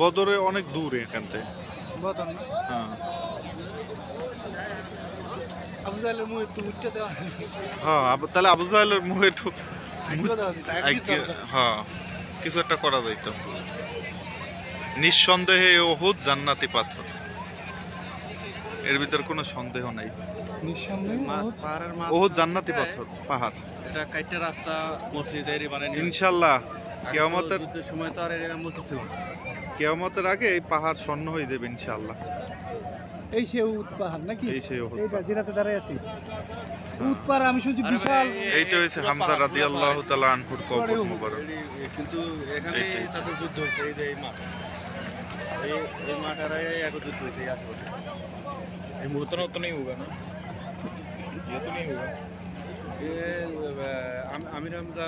বদরে অনেক দূর এখান থেকে। না? হ্যাঁ। আবু জাহেলের মুখ একটু উঠতে দেওয়া হ্যাঁ। তাহলে আবু জাহেলের মুখে একটু। হ্যাঁ কিছু একটা করা যাইতো নিঃসন্দেহে ওহুদ জান্নাতি পাথর। এর ভিতর কোনো সন্দেহ নাই। ওহুদ? জান্নাতি পাথর পাহাড়। এটা কাইটা রাস্তা মসজিদ এরই ইনশাল্লাহ। কেয়ামতের যুদ্ধের সময় তো আর এরকম মসজিদ ছিল না। কেয়ামতের আগে এই পাহাড় স্বর্ণ হয়ে যাবে ইনশাল্লাহ এই সে উট পাহাড় নাকি এই সেই ওহুদ এইটা যেটাতে দাঁড়ায় আছি উট পাহাড় আমি শুনছি আরে বিশাল ভাই, এইটা হয়েছে হামজা রাদিয়াল্লাহু তাআলা আনহুর কবর মুবারক এই- কিন্তু এখানে এইটাই। তাদের যুদ্ধ হয়েছে এই যে এই মাঠ এই এই মাঠ আর এই এক যুদ্ধ হয়েছে এই আশেপাশে এই মুহূর্তে তো নেই হোগা না ये तो नहीं होगा ये अ, आम- आमिर हमजा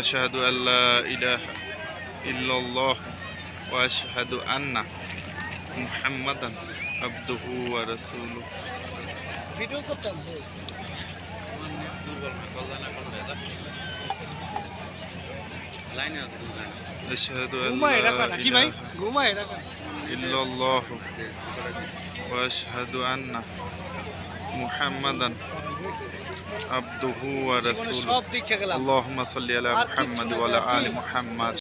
আশাহাদু আল্লাহ ইলাহ ইল্লাল্লাহ ও আশাহাদু আন্না মুহাম্মাদান আব্দুহু ওয়া রাসূলুহু ভিডিও করতে হবে। দুর্বল না কল্যাণ করতে লাইনে আছে আশহাদু আল্লাহ কি ভাই? ঘুমায় রাখা ইল্লাল্লাহ ওয়া আশহাদু আন্না محمدا عبده ورسوله. اللهم صل على محمد وعلى آل محمد.